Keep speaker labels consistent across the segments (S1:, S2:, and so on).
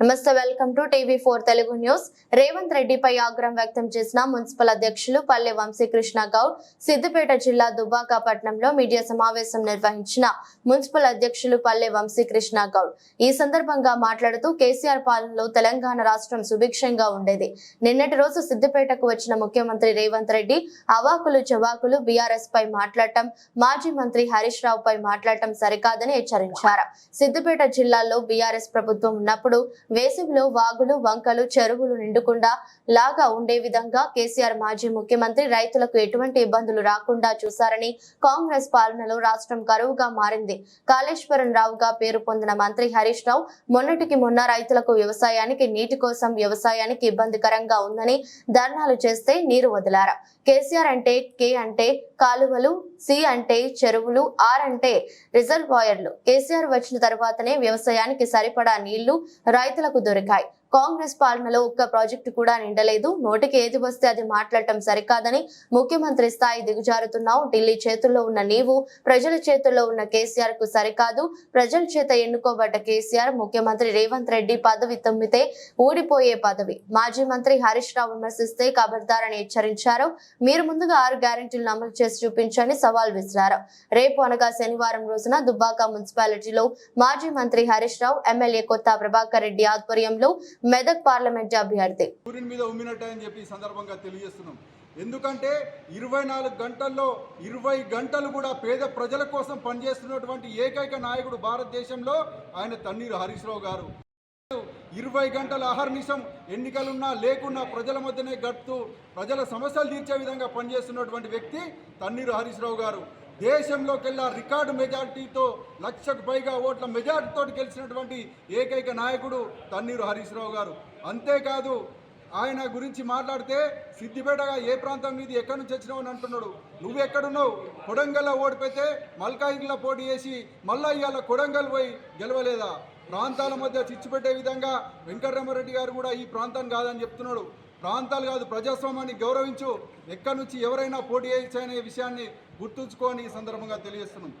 S1: నమస్తే welcome to TV four Telugu news. Revanth రెడ్డిపై ఆగ్రహం వ్యక్తం చేసిన మున్సిపల్ అధ్యక్షులు పల్లె వంశీకృష్ణ గౌడ్ సిద్దిపేట జిల్లా దుబ్బాక పట్టణంలో మీడియా సమావేశం నిర్వహించిన మున్సిపల్ అధ్యక్షులు పల్లె వంశీకృష్ణ గౌడ్. ఈ సందర్భంగా మాట్లాడుతూ కేసీఆర్ పాలనలో తెలంగాణ రాష్ట్రం సుభిక్షంగా ఉండేది. నిన్నటి రోజు సిద్దిపేటకు వచ్చిన ముఖ్యమంత్రి రేవంత్ రెడ్డి అవాకులు చవాకులు బీఆర్ఎస్ పై మాట్లాడటం మాజీ మంత్రి హరీష్ రావు పై మాట్లాడటం సరికాదని హెచ్చరించారు. సిద్దిపేట జిల్లాలో బీఆర్ఎస్ ప్రభుత్వం ఉన్నప్పుడు వేసవిలో వాగులు వంకలు చెరువులు నిండుకుండా లాగా ఉండే విధంగా కేసీఆర్ మాజీ ముఖ్యమంత్రి రైతులకు ఎటువంటి ఇబ్బందులు రాకుండా చూశారని కాంగ్రెస్ పాలనలో రాష్ట్రం కరువుగా మారింది. కాళేశ్వరం రావుగా పేరు పొందిన మంత్రి హరీష్ రావు మొన్నటికి మొన్న రైతులకు వ్యవసాయానికి నీటి కోసం వ్యవసాయానికి ఇబ్బందికరంగా ఉందని ధర్నాలు చేస్తే నీరు వదిలారా? కేసీఆర్ అంటే కే అంటే కాలువలు సి అంటే చెరువులు ఆర్ అంటే రిజర్వాయర్లు. కేసీఆర్ వచ్చిన తర్వాతనే వ్యవసాయానికి సరిపడా నీళ్ళు రైతులకు దొరికాయి. కాంగ్రెస్ పాలనలో ఒక్క ప్రాజెక్టు కూడా నిండలేదు. నోటికి ఏది వస్తే అది మాట్లాడటం సరికాదని ముఖ్యమంత్రి స్థాయి దిగుజారుతున్నావు. ఢిల్లీ చేతుల్లో ఉన్న నీవు ప్రజల చేతుల్లో ఉన్న కేసీఆర్కు సరికాదు. ప్రజల చేత ఎన్నుకోబడ్డ కేసీఆర్ ముఖ్యమంత్రి రేవంత్ రెడ్డి పదవి తొమ్మితే ఊడిపోయే పదవి. మాజీ మంత్రి హరీష్ రావు విమర్శిస్తే కబర్దారని హెచ్చరించారు. మీరు ముందుగా ఆరు గ్యారంటీలను అమలు చేసి చూపించని సవాల్ విసిరారు. రేపు అనగా శనివారం రోజున దుబ్బాక మున్సిపాలిటీలో మాజీ మంత్రి హరీష్ రావు ఎమ్మెల్యే కొత్త ప్రభాకర్ రెడ్డి ఆధ్వర్యంలో మెదక్ పార్లమెంట్ అభ్యర్థి
S2: సూర్యుని మీద ఉమ్మినట్టని చెప్పి సందర్భంగా తెలియజేస్తున్నాం. ఎందుకంటే ఇరవై నాలుగు గంటల్లో ఇరవై గంటలు కూడా పేద ప్రజల కోసం పనిచేస్తున్నటువంటి ఏకైక నాయకుడు భారతదేశంలో ఆయన తన్నీరు హరీష్ రావు గారు. ఇరవై గంటల అహర్నిశం ఎన్నికలున్నా లేకున్నా ప్రజల మధ్యనే గడుపుతూ ప్రజల సమస్యలు తీర్చే విధంగా పనిచేస్తున్నటువంటి వ్యక్తి తన్నీరు హరీష్ రావు గారు. దేశంలోకెల్లా రికార్డు మెజార్టీతో లక్షకు పైగా ఓట్ల మెజార్టీతో గెలిచినటువంటి ఏకైక నాయకుడు తన్నీరు హరీష్ రావు గారు. అంతేకాదు ఆయన గురించి మాట్లాడితే సిద్దిపేటగా ఏ ప్రాంతం మీద ఎక్కడి నుంచి వచ్చినావు అని అంటున్నాడు. నువ్వు ఎక్కడున్నావు కొడంగల్లో ఓడిపోతే మల్కాయిగిలా పోటీ చేసి మళ్ళా ఇవాళ కొడంగల్ పోయి గెలవలేదా? ప్రాంతాల మధ్య చిచ్చు పెట్టే విధంగా వెంకటరామారెడ్డి గారు కూడా ఈ ప్రాంతం కాదని చెప్తున్నాడు. ప్రాంతాలు కాదు ప్రజాస్వామ్యాన్ని గౌరవించు. ఎక్కడి నుంచి ఎవరైనా పోటీ చేయించనే విషయాన్ని గుర్తుంచుకొని ఈ సందర్భంగా తెలియజేస్తున్నాం.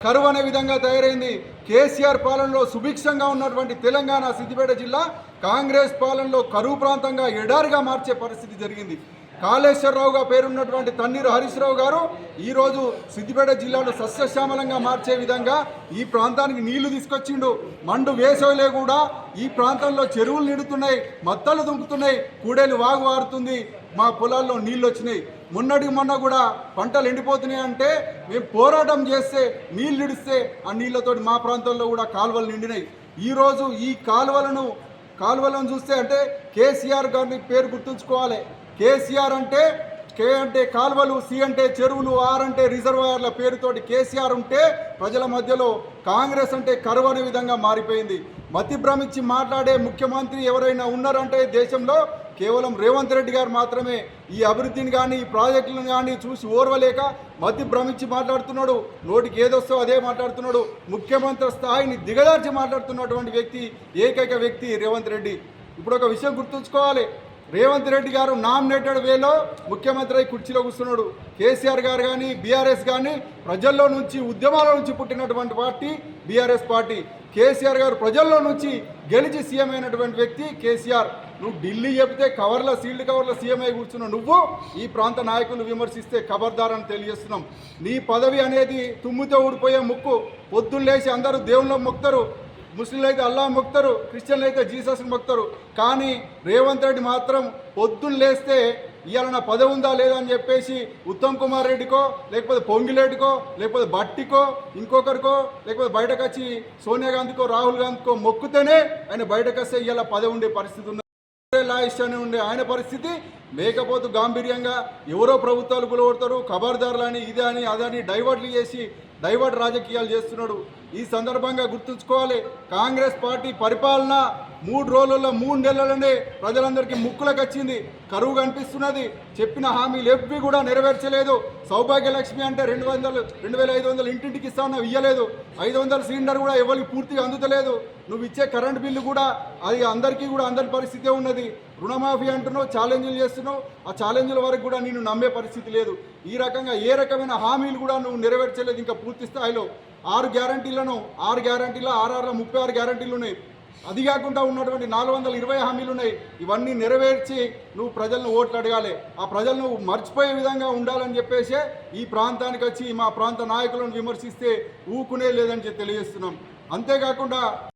S2: కరువు అనే విధంగా తయారైంది. కేసీఆర్ పాలనలో సుభిక్షంగా ఉన్నటువంటి తెలంగాణ సిద్దిపేట జిల్లా కాంగ్రెస్ పాలనలో కరువు ప్రాంతంగా ఎడారిగా మార్చే పరిస్థితి జరిగింది. కాళేశ్వరరావుగా పేరున్నటువంటి తన్నీరు హరీశ్రావు గారు ఈరోజు సిద్దిపేట జిల్లాను సస్యశ్యామలంగా మార్చే విధంగా ఈ ప్రాంతానికి నీళ్ళు తీసుకొచ్చిండు. మండు వేసవిలే కూడా ఈ ప్రాంతంలో చెరువులు నిండుతున్నాయి మత్తలు దుంకుతున్నాయి కూడేలు వాగు వారుతుంది మా పొలాల్లో నీళ్ళు వచ్చినాయి. మొన్నటికి మొన్న కూడా పంటలు ఎండిపోతున్నాయి అంటే మేము పోరాటం చేస్తే నీళ్ళు నిడిస్తే ఆ నీళ్ళతోటి మా ప్రాంతంలో కూడా కాలువలు నిండినాయి. ఈరోజు ఈ కాలువలను కాలువలను చూస్తే అంటే కేసీఆర్ గారిని పేరు గుర్తుంచుకోవాలి. కేసీఆర్ అంటే కే అంటే కాలువలు సి అంటే చెరువులు ఆర్ అంటే రిజర్వాయర్ల పేరుతోటి కేసీఆర్ ఉంటే ప్రజల మధ్యలో కాంగ్రెస్ అంటే కరువు అనే విధంగా మారిపోయింది. మతి భ్రమించి మాట్లాడే ముఖ్యమంత్రి ఎవరైనా ఉన్నారంటే దేశంలో కేవలం రేవంత్ రెడ్డి గారు మాత్రమే. ఈ అభివృద్ధిని కానీ ఈ ప్రాజెక్టులను కానీ చూసి ఓర్వలేక మతి భ్రమించి మాట్లాడుతున్నాడు. నోటికి ఏదొస్తో అదే మాట్లాడుతున్నాడు. ముఖ్యమంత్రి స్థాయిని దిగదార్చి మాట్లాడుతున్నటువంటి వ్యక్తి ఏకైక వ్యక్తి రేవంత్ రెడ్డి. ఇప్పుడు ఒక విషయం గుర్తుంచుకోవాలి. రేవంత్ రెడ్డి గారు నామినేటెడ్ వేలో ముఖ్యమంత్రి అయి కుర్చీలో కూర్చున్నాడు. కేసీఆర్ గారు కానీ బీఆర్ఎస్ కానీ ప్రజల్లో నుంచి ఉద్యమాల నుంచి పుట్టినటువంటి పార్టీ బీఆర్ఎస్ పార్టీ. కేసీఆర్ గారు ప్రజల్లో నుంచి గెలిచి సీఎం అయినటువంటి వ్యక్తి కేసీఆర్. నువ్వు ఢిల్లీ చెప్తే కవర్ల సీల్డ్ కవర్ల సీఎం అయి కూర్చున్నావు. నువ్వు ఈ ప్రాంత నాయకులు విమర్శిస్తే ఖబర్దారని తెలియజేస్తున్నాం. నీ పదవి అనేది తుమ్మితో ఊడిపోయే ముక్కు. పొద్దున్న లేచి అందరూ దేవుళ్ళ మొక్కుతారు ముస్లింలు అయితే అల్లా మొక్తారు క్రిస్టియన్లు అయితే జీసస్ని మొక్తారు. కానీ రేవంత్ రెడ్డి మాత్రం పొద్దున్న లేస్తే ఇవాళ నా పదవి ఉందా లేదా అని చెప్పేసి ఉత్తమ్ కుమార్ రెడ్డికో లేకపోతే పొంగిరెడ్డికో లేకపోతే బట్టికో ఇంకొకరికో లేకపోతే బయటకు వచ్చి సోనియా గాంధీకో రాహుల్ గాంధీకో మొక్కుతేనే ఆయన బయటకు వస్తే ఇవాళ పదవి ఉండే పరిస్థితి ఉంది. లాయిస్ట్ అని ఉండే ఆయన పరిస్థితి. లేకపోతే గాంభీర్యంగా ఎవరో ప్రభుత్వాలు గులగొడతారు ఖబర్దారులని ఇదే అని అదని డైవర్ట్లు చేసి డైవర్ట్ రాజకీయాలు చేస్తున్నాడు. ఈ సందర్భంగా గుర్తుంచుకోవాలి. కాంగ్రెస్ పార్టీ పరిపాలన మూడు రోజుల్లో మూడు నెలలనే ప్రజలందరికీ ముక్కులకు వచ్చింది. కరువు కనిపిస్తున్నది. చెప్పిన హామీలు ఎవ్వి కూడా నెరవేర్చలేదు. సౌభాగ్యలక్ష్మి అంటే రెండు వందలు రెండు వేల ఐదు వందలు ఇంటింటికి ఇస్తామన్నా ఇయ్యలేదు. ఐదు వందల సిలిండర్ కూడా ఎవరికి పూర్తిగా అందుతలేదు. నువ్వు ఇచ్చే కరెంట్ బిల్లు కూడా అది అందరికీ కూడా అందరి పరిస్థితే ఉన్నది. రుణమాఫీ అంటున్నావు ఛాలెంజ్లు చేస్తున్నావు. ఆ ఛాలెంజ్ల వరకు కూడా నేను నమ్మే పరిస్థితి లేదు. ఈ రకంగా ఏ రకమైన హామీలు కూడా నువ్వు నెరవేర్చలేదు ఇంకా పూర్తి స్థాయిలో. ఆరు గ్యారంటీలను ఆరు గ్యారంటీలో ఆర్ఆర్లో ముప్పై ఆరు గ్యారంటీలు ఉన్నాయి. అది కాకుండా ఉన్నటువంటి నాలుగు వందల ఇరవై హామీలు ఉన్నాయి. ఇవన్నీ నెరవేర్చి నువ్వు ప్రజలను ఓట్లు అడగాలి. ఆ ప్రజలను మర్చిపోయే విధంగా ఉండాలని చెప్పేసే ఈ ప్రాంతానికి వచ్చి మా ప్రాంత నాయకులను విమర్శిస్తే ఊకునే లేదని చెప్పి తెలియజేస్తున్నాం. అంతేకాకుండా